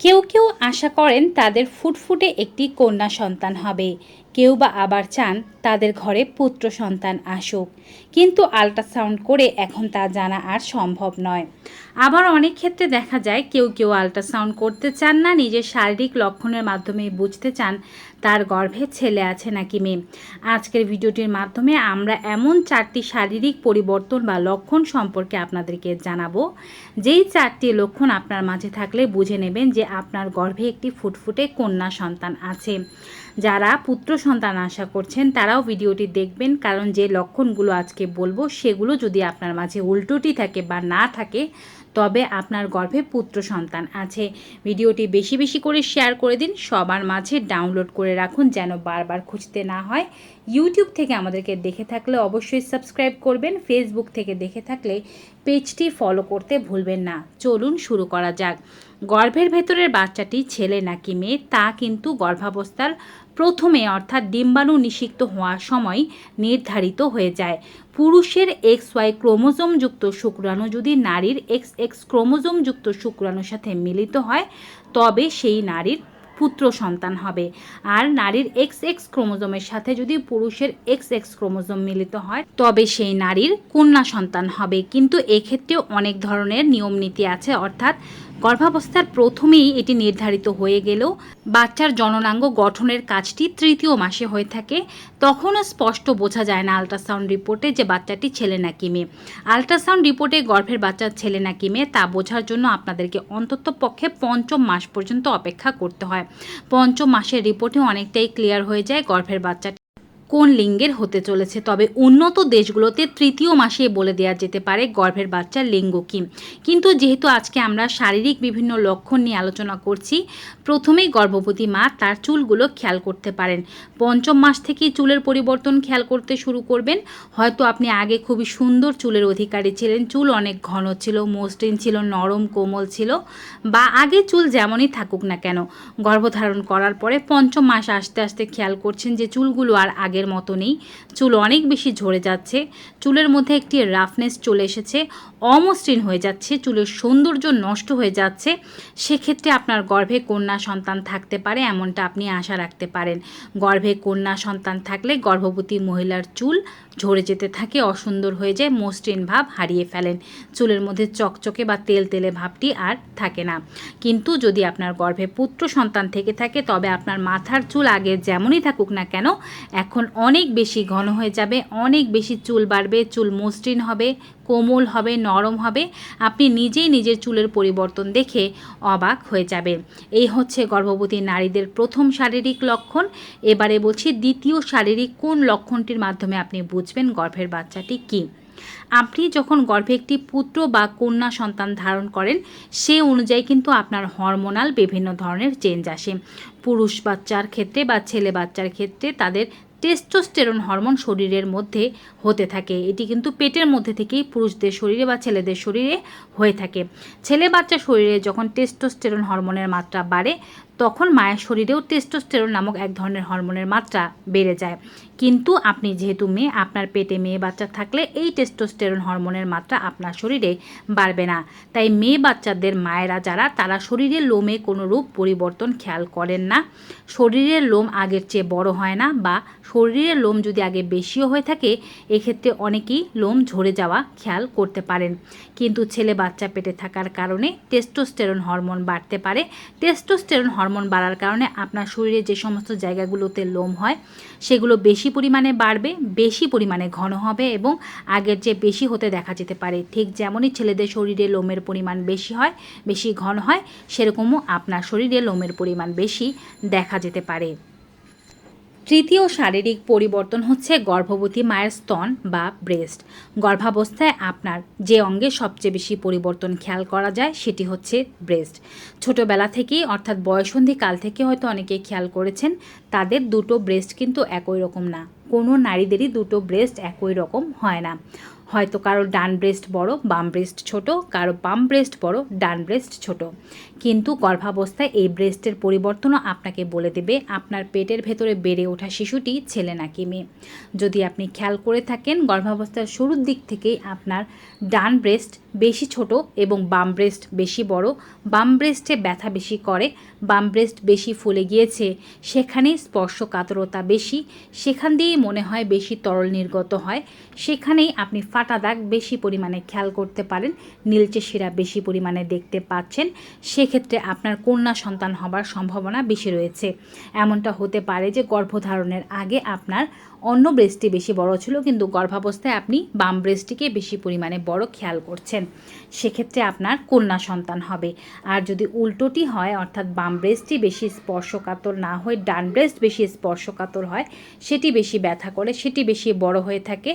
কেউ কেউ আশা করেন তাদের ফুটফুটে একটি কন্যা সন্তান হবে। কেউ বা আবার চান তাদের ঘরে পুত্র সন্তান আসুক। কিন্তু আল্ট্রাসাউন্ড করে এখন তা জানা আর সম্ভব নয়। আবার অনেক ক্ষেত্রে দেখা যায় কেউ কেউ আল্ট্রাসাউন্ড করতে চান না, নিজের শারীরিক লক্ষণের মাধ্যমে বুঝতে চান তার গর্ভে ছেলে আছে নাকি মেয়ে। আজকের ভিডিওটির মাধ্যমে আমরা এমন চারটি শারীরিক পরিবর্তন বা লক্ষণ সম্পর্কে আপনাদেরকে জানাব। যেই চারটি লক্ষণ আপনার মাঝে থাকলে বুঝে নেবেন যে আপনার গর্ভে একটি ফুটফুটে কন্যা সন্তান আছে। যারা পুত্র সন্তান আশা করছেন, তারাও ভিডিওটি দেখবেন, কারণ যে লক্ষণগুলো আজকে বলব, সেগুলো যদি আপনার মাঝে উল্টোটি থাকে বা না থাকে, তবে আপনার গর্ভে পুত্র সন্তান আছে। ভিডিওটি বেশি বেশি করে শেয়ার করে দিন, সবার মাঝে ডাউনলোড করে রাখুন যেন বারবার খুঁজতে না হয়। ইউটিউব থেকে আমাদেরকে দেখে থাকলে অবশ্যই সাবস্ক্রাইব করবেন, ফেসবুক থেকে দেখে থাকলে পেজটি ফলো করতে ভুলবেন না। চলুন শুরু করা যাক। গর্ভের ভেতরের বাচ্চাটি ছেলে নাকি মেয়ে, তা কিন্তু গর্ভাবস্থার প্রথমে অর্থাৎ ডিম্বাণু নিষিক্ত হওয়ার সময় নির্ধারিত হয়ে যায়। পুরুষের এক্স ওয়াই ক্রোমোজোমযুক্ত শুক্রাণু যদি নারীর এক্স এক্স ক্রোমোজোমযুক্ত শুক্রাণুর সাথে মিলিত হয়, তবে সেই নারীর পুত্র সন্তান হবে। আর নারীর এক্স এক্স ক্রোমোজোমের সাথে যদি পুরুষের এক্স এক্স ক্রোমোজোম মিলিত হয়, তবে সেই নারীর কন্যা সন্তান হবে। কিন্তু এক্ষেত্রেও অনেক ধরনের নিয়ম নীতি আছে, অর্থাৎ গর্ভাবস্থার প্রথমেই এটি নির্ধারিত হয়ে গেলেও বাচ্চার জননাঙ্গ গঠনের কাজটি তৃতীয় মাসে হয়ে থাকে। তখনও স্পষ্ট বোঝা যায় না আল্ট্রাসাউন্ড রিপোর্টে যে বাচ্চাটি ছেলে নাকি মেয়ে। আল্ট্রাসাউন্ড রিপোর্টে গর্ভের বাচ্চার ছেলে নাকি মেয়ে তা বোঝার জন্য আপনাদেরকে অন্তত পক্ষে পঞ্চম মাস পর্যন্ত অপেক্ষা করতে হয়। পঞ্চম মাসের রিপোর্টে অনেকটাই ক্লিয়ার হয়ে যায় গর্ভের বাচ্চাটি। কোন লিঙ্গের হতে চলেছে? তবে উন্নত দেশগুলোতে তৃতীয় মাসে বলে দেওয়া যেতে পারে গর্ভের বাচ্চার লিঙ্গ কি। কিন্তু যেহেতু আজকে আমরা শারীরিক বিভিন্ন লক্ষণ নিয়ে আলোচনা করছি, প্রথমেই গর্ভবতী মা তার চুলগুলো খেয়াল করতে পারেন। পঞ্চম মাস থেকেই চুলের পরিবর্তন খেয়াল করতে শুরু করবেন। হয়তো আপনি আগে খুবই সুন্দর চুলের অধিকারী ছিলেন, চুল অনেক ঘন ছিল, মসৃণ ছিল, নরম, কোমল ছিল, বা আগে চুল যেমনই থাকুক না কেন। গর্ভধারণ করার পরে পঞ্চম মাস আস্তে আস্তে খেয়াল করছেন যে চুলগুলো আর আগে আগের মতো নেই চুল অনেক বেশি ঝরে যাচ্ছে। চুলের মধ্যে একটি রাফনেস চলে এসেছে। অমসৃণ হয়ে যাচ্ছে। চুলের সৌন্দর্য নষ্ট হয়ে যাচ্ছে। সেক্ষেত্রে আপনার গর্ভে কন্যা সন্তান থাকতে পারে এমনটা আপনি আশা রাখতে পারেন। গর্ভে কন্যা সন্তান থাকলে গর্ভবতী মহিলার চুল ঝরে যেতে থাকে, অসুন্দর হয়ে যায়, মসৃণ ভাব হারিয়ে ফেলেন। চুলের মধ্যে চকচকে বা তেল তেলে ভাবটি আর থাকে না। কিন্তু যদি আপনার গর্ভে পুত্র সন্তান থেকে থাকে, তবে আপনার মাথার চুল আগে যেমনই থাকুক না কেন, এখন অনেক বেশি ঘন হয়ে যাবে, অনেক বেশি চুল বাড়বে, চুল মসৃণ হবে কোমল হবে, নরম হবে, আপনি নিজেই নিজের চুলের পরিবর্তন দেখে অবাক হয়ে যাবেন এই হচ্ছে গর্ভবতী নারীদের প্রথম শারীরিক লক্ষণ। এবারে বলছি দ্বিতীয় শারীরিক কোন লক্ষণটির মাধ্যমে আপনি বুঝবেন গর্ভের বাচ্চাটি কী? আপনি যখন গর্ভে একটি পুত্র বা কন্যা সন্তান ধারণ করেন, সে অনুযায়ী কিন্তু আপনার হরমোনাল বিভিন্ন ধরনের চেঞ্জ আসে। পুরুষ বাচ্চার ক্ষেত্রে বা ছেলে বাচ্চার ক্ষেত্রে তাদের টেস্টোস্টেরন হরমোন শরীরের মধ্যে হতে থাকে। এটি কিন্তু পেটের মধ্যে থেকেই পুরুষদের শরীরে বা ছেলেদের শরীরে হয়ে থাকে। ছেলে বাচ্চা শরীরে যখন টেস্টোস্টেরন হরমোনের মাত্রা বাড়ে তখন মায়ের শরীরেও টেস্টোস্টেরন নামক এক ধরনের হরমোনের মাত্রা বেড়ে যায়। কিন্তু আপনি যেহেতু মেয়ে, আপনার পেটে মেয়ে বাচ্চা থাকলে এই টেস্টোস্টেরন হরমোনের মাত্রা আপনার শরীরে বাড়বে না। তাই মেয়ে বাচ্চাদের মায়েরা যারা, তারা শরীরের লোমে কোনো রূপ পরিবর্তন খেয়াল করেন না। শরীরের লোম আগের চেয়ে বড় হয় না বা শরীরের লোম যদি আগে বেশিও হয়ে থাকে, এক্ষেত্রে অনেকেই লোম ঝরে যাওয়া খেয়াল করতে পারেন। কিন্তু ছেলে বাচ্চা পেটে থাকার কারণে টেস্টোস্টেরন হরমোন বাড়তে পারে। টেস্টোস্টেরন হরমোন বাড়ার কারণে আপনার শরীরে যে সমস্ত জায়গাগুলোতে লোম হয়, সেগুলো বেশি পরিমাণে বাড়বে, বেশি পরিমাণে ঘন হবে এবং আগের যে বেশি হতে দেখা যেতে পারে। ঠিক যেমনই ছেলেদের শরীরে লোমের পরিমাণ বেশি হয়, বেশি ঘন হয়, সেরকমও আপনার শরীরে লোমের পরিমাণ বেশি দেখা যেতে পারে। তৃতীয় শারীরিক পরিবর্তন হচ্ছে গর্ভবতী মায়ের স্তন বা ব্রেস্ট। গর্ভাবস্থায় আপনার যে অঙ্গে সবচেয়ে বেশি পরিবর্তন খেয়াল করা যায় সেটি হচ্ছে ব্রেস্ট। ছোটবেলা থেকেই, অর্থাৎ বয়সন্ধি কাল থেকে হয়তো অনেকে খেয়াল করেছেন, তাদের দুটো ব্রেস্ট কিন্তু একই রকম না। কোনো নারীদেরই দুটো ব্রেস্ট একই রকম হয় না। হয়তো কারও ডান ব্রেস্ট বড়, বাম ব্রেস্ট ছোট, কারও বাম ব্রেস্ট বড়, ডান ব্রেস্ট ছোট। কিন্তু গর্ভাবস্থায় এই ব্রেস্টের পরিবর্তনও আপনাকে বলে দেবে আপনার পেটের ভেতরে বেড়ে ওঠা শিশুটি, ছেলে নাকি মেয়ে। যদি আপনি খেয়াল করে থাকেন, গর্ভাবস্থার শুরুর দিক থেকেই আপনার ডান ব্রেস্ট বেশি ছোট এবং বাম ব্রেস্ট বেশি বড়। বাম ব্রেস্টে ব্যথা বেশি করে, বাম ব্রেস্ট বেশি ফুলে গিয়েছে সেখানেই স্পর্শকাতরতা বেশি, সেখান দিয়েই মনে হয় বেশি তরল নির্গত হয়, সেখানেই আপনি ফাটা দাগ বেশি পরিমাণে খেয়াল করতে পারেন, নীলচে শিরা বেশি পরিমাণে দেখতে পাচ্ছেন সেক্ষেত্রে আপনার কন্যা সন্তান হবার সম্ভাবনা বেশি রয়েছে। এমনটা হতে পারে যে গর্ভধারণের আগে আপনার অন্য ব্রেস্টটি বেশি বড় ছিল, কিন্তু গর্ভাবস্থায় আপনি বাম ব্রেস্টটিকে বেশি পরিমাণে বড় খেয়াল করছেন। সেক্ষেত্রে আপনার কন্যা সন্তান হবে। আর যদি উল্টোটি হয়, অর্থাৎ বাম ব্রেস্টটি বেশি স্পর্শকাতর না হয়ে ডান ব্রেস্ট বেশি স্পর্শকাতর হয়, সেটি বেশি ব্যথা করে, সেটি বেশি বড় হয়ে থাকে,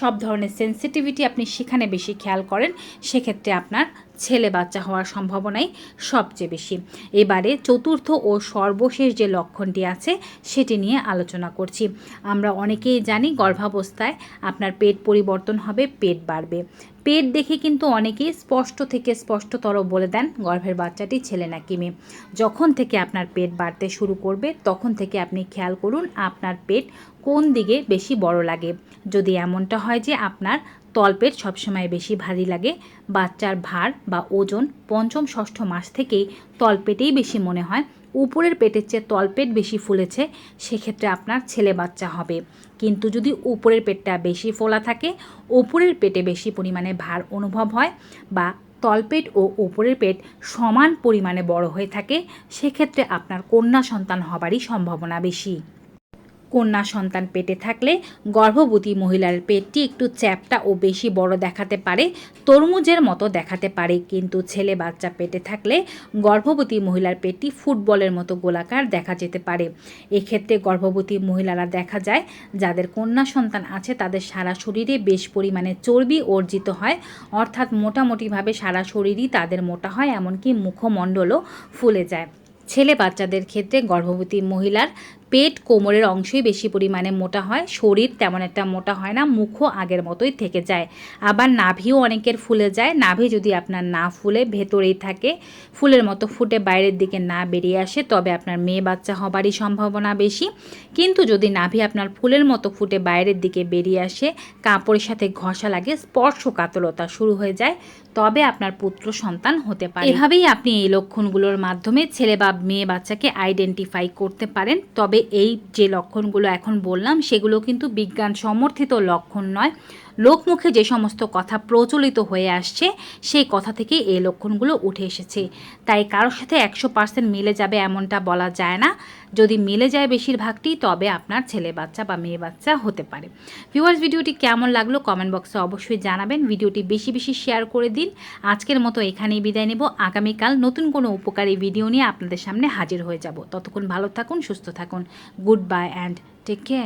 সব ধরনের সেন্সিটিভিটি আপনি সেখানে বেশি খেয়াল করেন, সেক্ষেত্রে আপনার ছেলে বাচ্চা হওয়ার সম্ভাবনাই সবচেয়ে বেশি। এবারে চতুর্থ ও সর্বশেষ যে লক্ষণটি আছে, সেটি নিয়ে আলোচনা করছি। আমরা অনেকেই জানি গর্ভাবস্থায় আপনার পেট পরিবর্তন হবে, পেট বাড়বে। পেট দেখে কিন্তু অনেকেই স্পষ্ট থেকে স্পষ্টতর বলে দেন গর্ভের বাচ্চাটি ছেলে নাকি মেয়ে যখন থেকে আপনার পেট বাড়তে শুরু করবে, তখন থেকে আপনি খেয়াল করুন আপনার পেট কোন দিকে বেশি বড় লাগে। যদি এমনটা হয় যে আপনার তলপেট সবসময় বেশি ভারী লাগে। বাচ্চার ভার বা ওজন পঞ্চম, ষষ্ঠ মাস থেকেই তলপেটেই বেশি মনে হয়। উপরের পেটের চেয়ে তলপেট বেশি ফুলেছে, সেক্ষেত্রে আপনার ছেলে বাচ্চা হবে। কিন্তু যদি উপরের পেটটা বেশি ফোলা থাকে, উপরের পেটে বেশি পরিমাণে ভার অনুভব হয় বা তলপেট ও উপরের পেট সমান পরিমাণে বড় হয়ে থাকে, সেক্ষেত্রে আপনার কন্যা সন্তান হবারই সম্ভাবনা বেশি। কন্যা সন্তান পেটে থাকলে গর্ভবতী মহিলার পেটটি একটু চ্যাপটা ও বেশি বড় দেখাতে পারে, তরমুজের মতো দেখাতে পারে। কিন্তু ছেলে বাচ্চা পেটে থাকলে গর্ভবতী মহিলার পেটটি ফুটবলের মতো গোলাকার দেখা যেতে পারে। এক্ষেত্রে গর্ভবতী মহিলারা দেখা যায়, যাদের কন্যা সন্তান আছে, তাদের সারা শরীরে বেশ পরিমাণে চর্বি অর্জিত হয়। অর্থাৎ মোটামুটিভাবে সারা শরীরই তাদের মোটা হয়, এমনকি মুখমণ্ডলও ফুলে যায়। ছেলে বাচ্চাদের ক্ষেত্রে গর্ভবতী মহিলার পেট কোমরের অংশই বেশি পরিমাণে মোটা হয়, শরীর তেমন একটা মোটা হয় না, মুখও আগের মতোই থেকে যায়। আবার নাভিও অনেকের ফুলে যায়, নাভি যদি আপনার না ফুলে, ভেতরেই থাকে, ফুলের মতো ফুটে বাইরের দিকে না বেরিয়ে আসে, তবে আপনার মেয়ে বাচ্চা হবারই সম্ভাবনা বেশি। কিন্তু যদি নাভি আপনার ফুলের মতো ফুটে বাইরের দিকে বেরিয়ে আসে, কাপড়ের সাথে ঘষা লাগে স্পর্শকাতরতা শুরু হয়ে যায়, তবে আপনার পুত্র সন্তান হতে পারে। এভাবেই আপনি এই লক্ষণগুলোর মাধ্যমে ছেলে বা মেয়ে বাচ্চাকে আইডেন্টিফাই করতে পারেন, তবে এই যে লক্ষণগুলো এখন বললাম সেগুলো কিন্তু বিজ্ঞান সমর্থিত লক্ষণ নয়। লোকমুখে যে সমস্ত কথা প্রচলিত হয়ে আসছে, সেই কথা থেকে এই লক্ষণগুলো উঠে এসেছে। তাই কারোর সাথে একশো পার্সেন্ট মিলে যাবে এমনটা বলা যায় না। যদি মিলে যায় বেশিরভাগটি, তবে আপনার ছেলে বাচ্চা বা মেয়ে বাচ্চা হতে পারে। ভিউয়ার্স ভিডিওটি কেমন লাগল কমেন্ট বক্সে অবশ্যই জানাবেন। ভিডিওটি বেশি বেশি শেয়ার করে দিন। আজকের মতো এখানেই বিদায় নেব। আগামীকাল নতুন কোনো উপকারী ভিডিও নিয়ে আপনাদের সামনে হাজির হয়ে যাব। ততক্ষণ ভালো থাকুন, সুস্থ থাকুন। Good bye and take care